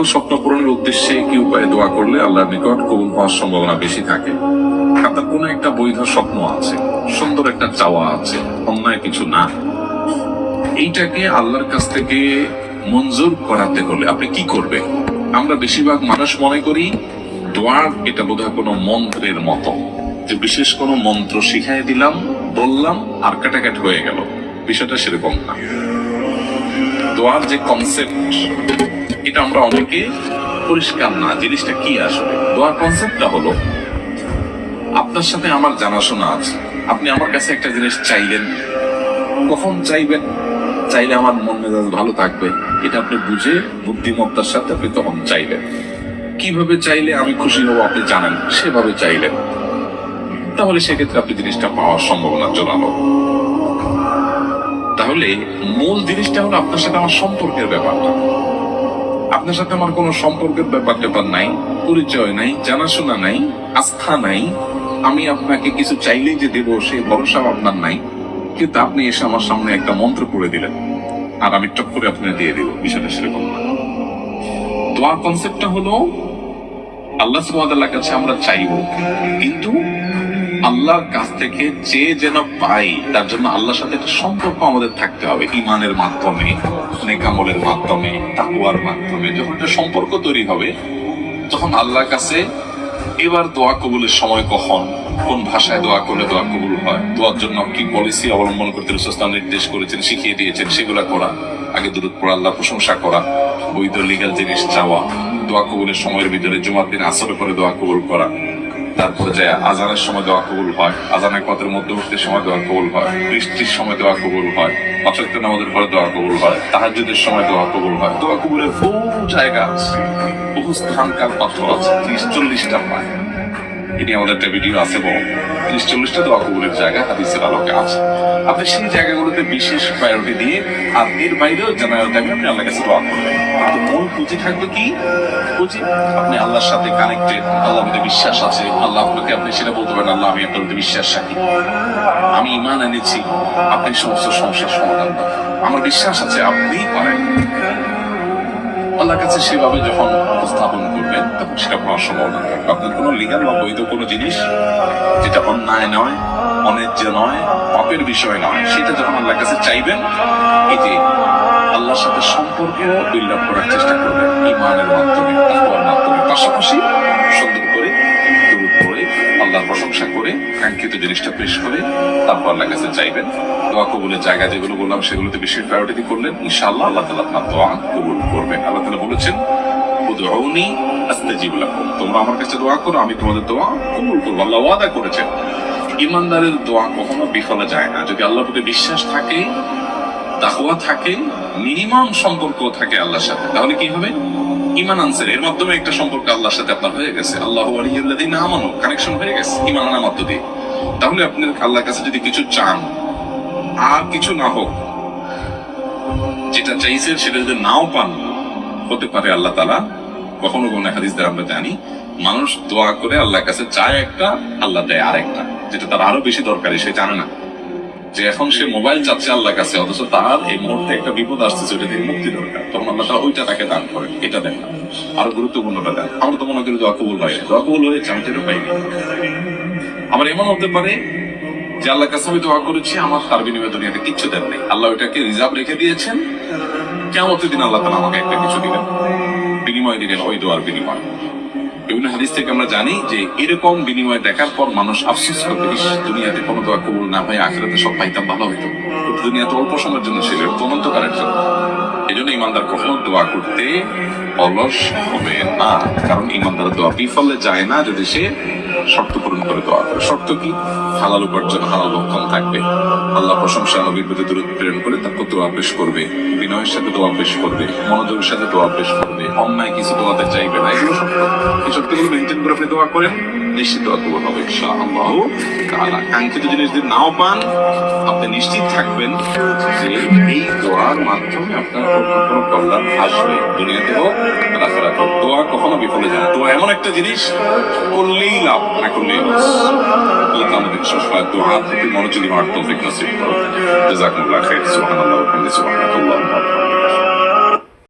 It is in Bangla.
হালাল স্বপ্ন পূরণের উদ্দেশ্যে কি উপায়ে দোয়া করলে আল্লাহর নিকট কবুল হওয়ার সম্ভাবনা বেশি থাকে। আপনার কোনো একটা বৈধ স্বপ্ন আছে, সুন্দর একটা চাওয়া আছে, অন্যায় কিছু না। এইটাকে আল্লাহর কাছ থেকে মঞ্জুর করাতে হলে আপনি কি করবেন? আমরা বেশিরভাগ মানুষ মনে করি, দোয়ার এটা বোধহয় কোনো মন্ত্রের মতো। যে বিশেষ কোনো মন্ত্র শিখাই দিলাম, বললাম, আর কাটাকাট হয়ে গেল। বিষয়টা সেরকম না। দোয়ার যে কনসেপ্ট এটা আমরা অনেকে পরিষ্কার না, জিনিসটা কি আসলে? দোয়ার কনসেপ্টটা হলো, আপনার সাথে আমার জানাশোনা আছে, আপনি আমার কাছে একটা জিনিস চাইলেন। কখন চাইবেন? চাইলে আমার মন মেজাজ ভালো থাকবে, এটা আপনি বুঝে বুদ্ধিমত্তার সাথে আপনি তখন চাইলেন কীভাবে চাইলে আমি খুশি হব আপনি জানেন, সেভাবে চাইলেন। তাহলে সেক্ষেত্রে আপনি জিনিসটা পাওয়ার সম্ভাবনা জোরালো। তাহলে মূল জিনিসটা হলো আপনার সাথে আমার সম্পর্কের ব্যাপারটা। আপনার সাথে আমার কোনো সম্পর্কের ব্যাপার ট্যাপার নাই, পরিচয় নাই, জানাশোনা নাই, আস্থা নাই। আমি আপনাকে কিছু চাইলেই যে দেবো, সে ভরসা আপনার নাই। কিন্তু আপনি এসে আমার সামনে একটা মন্ত্র পড়ে দিলেন। আর আমি টপ করে আপনাকে দিয়ে দেবো, বিষয়টা সেরকম দোয়ার কনসেপ্টটা হলো, আল্লাহ সুবহানাহু কাছে আমরা চাইব, কিন্তু আল্লাহর কাছ থেকে যে যেন পাই, তার জন্য আল্লাহর সাথে একটা সম্পর্ক আমাদের থাকতে হবে ইমানের মাধ্যমে নেকামলের মাধ্যমে তাকুয়ার মাধ্যমে। যখন একটা সম্পর্ক তৈরি হবে, তখন আল্লাহর কাছে এবার দোয়া কবুলের সময় কখন, কোন ভাষায় দোয়া করলে দোয়া কবুল হয়, দোয়ার জন্য কি পলিসি অবলম্বন করতে রসুস্তান নির্দেশ করেছেন, শিখিয়ে দিয়েছেন, সেগুলা করা, আগে দূরত পড়া আল্লাহ প্রশংসা করা, বৈধ লিগাল জিনিস চাওয়া, দোয়া কবুলের সময়ের ভিতরে জুমার দিন আসরে করে দোয়া কবুল করা। তারপরে যে আজানের সময় দোয়া কবুল হয়। আজানের পথের মধ্যবর্তী সময় দোয়া কবুল হয়। বৃষ্টির সময় দোয়া কবুল হয়। পাঁচক্ত নামাজের পরে দোয়া কবুল হয়। তাহাজুদের সময় দোয়া কবুল হয়। দোয়া কবুলের বহু জায়গা আছে। বহু স্থানকার পাথর আছে। ত্রিশ, চল্লিশটা পায় এটি আমাদের একটা ভিডিও আছে বড় ত্রিশ চল্লিশটা দোয়া কবুলের জায়গা হাদিসের আলোকে আছে। আপনি সেই জায়গাগুলোতে বিশেষ প্রায়োরিটি দিয়ে আর এর বাইরেও জেনারেল টাইমে আপনি আল্লাহ কাছে দোয়া করবেন। কিন্তু মূল পুঁজি থাকবে কি? পুঁজি। আপনি আল্লাহর সাথে কানেক্টেড আল্লাহ মধ্যে বিশ্বাস আছে, আল্লাহ আপনাকে, আপনি সেটা বলতে পারেন, আল্লাহ, আমি আপনার বিশ্বাস রাখি। আমি ইমান এনেছি। আপনি সমস্ত সমস্যার সমাধান আমার বিশ্বাস আছে আপনিই পারেন আল্লাহর কাছে সেভাবে যখন উপস্থাপন করবেন, তখন সেটা পাওয়ার সম্ভাবনা থাকবে আপনার কোনো লিগাল বা বৈধ কোনো জিনিস যেটা অন্যায় নয়, অন্যায্য নয়, পাপের বিষয় নয়, সেটা যখন আল্লাহর কাছে চাইবেন, এই যে আল্লাহর সাথে সম্পর্ক বিল্ড করার চেষ্টা করবেন, ইমানের মাধ্যমে, তাকওয়ার মাধ্যমে, পাশাপাশি সুন্দর কাঙ্ক্ষিত জিনিসটা পেশ করে তারপর আল্লাহর কাছে চাইবেন। দোয়া কবুলের জায়গা যেগুলো বললাম, সেগুলোতে বেশি প্রায়োরিটি করলেন। ইনশাআল্লাহ আল্লাহ তাআলা আপনার দোয়া কবুল করবেন। আল্লাহ তাআলা বলেছেন তোমরা আমার কাছে দোয়া করো, আমি তোমাদের দোয়া কবুল করব। আল্লাহ ওয়াদা করেছেন, ইমানদারের দোয়া কখনো বিফলে যায় না। যদি আল্লাহর প্রতি বিশ্বাস থাকে, তাকওয়া থাকে, মিনিমাম সম্পর্ক থাকে আল্লাহর সাথে, তাহলে কি হবে? ইমান এর মাধ্যমে একটা সম্পর্ক আল্লাহর সাথে আপনার হয়ে গেছে। আল্লাহ আমানু কানেকশন হয়ে গেছে, ইমান আনার মধ্য দিয়ে। তাহলে আপনি আল্লাহর কাছে যদি কিছু চান, আর কিছু না হোক, যেটা চাইছেন সেটা যদি নাও পান, হতে পারে আল্লাহ তালা কখনো কোনো হাদিস দ্বারা আমরা জানি, মানুষ দোয়া করে আল্লাহর কাছে চায় একটা, আল্লাহ দেয় আর একটা যেটা তার আরও বেশি দরকারি, সে জানে না। যে এখন সে মোবাইল চাচ্ছে আল্লাহর কাছে, অথচ তার এই মুহূর্তে একটা বিপদ আসতেছে ওটা থেকে মুক্তি দরকার। তখন আল্লাহ তারা ওইটা তাকে দান করে এটা দেন আরও গুরুত্বপূর্ণটা দেন। আমরা তো মনে করি দোয়া কবুল হয় দোয়া কবুল তো এটা পাইনি আবার এমন হতে পারে যে আল্লাহ কাছে আমি দোয়া করেছি, আমার তার বিনিময়ে দুনিয়াতে কিচ্ছু দেন নেই। আল্লাহ ওইটাকে রিজার্ভ রেখে দিয়েছেন। কেমন দিন আল্লাহ তালা আমাকে একটা কিছু দিলেন বিনিময় দিলেন ওই দোয়ার বিনিময়। বিভিন্ন হাদিস থেকে আমরা জানি যে এরকম বিনিময় দেখার পর মানুষ আফসোস করবে দুনিয়াতে কোনো দোয়া কবুল না হয় আখেরাতে সব পাইতাম ভালো হইতো। দুনিয়া দুনিয়াতে অল্প সময়ের জন্য ছিল তদন্তকারের জন্য এই জন্য। ইমানদার কখনো দোয়া করতে অলস হবে না, কারণ ইমানদার দোয়া বিফলে যায় না। যদি সে শর্ত পূরণ করে দোয়া করে শর্ত কি? হালাল উপার্জন, হালাল লক্ষণ থাকবে। আল্লাহ প্রশংসা, নবীর প্রতি দূরত প্রেরণ করে তারপর দোয়া পেশ করবে। বিনয়ের সাথে দোয়া পেশ করবে, মনোযোগের সাথে দোয়া পেশ করবে। অন্যায় কিছু দোয়াতে চাইবে না, এগুলো শর্ত এই শর্তগুলো মেনটেন করে আপনি দোয়া করেন, নিশ্চিত দোয়া কবুল হবে, ইনশাআল্লাহ। কাঙ্ক্ষিত জিনিস যদি নাও পান, আপনি নিশ্চিত থাকবেন যে দোয়ার মাধ্যমে আপনার কোনো কল্যাণ আসবে। দুনিয়াতে হোক আর হোক, দোয়া কখনো বিফলে যায় দোয়া এমন একটা জিনিস, করলেই লাভ, না করলেই লস। আল্লাহ আমাদের সবসময় দোয়ার প্রতি মনোযোগী হওয়ার তৌফিক নসিব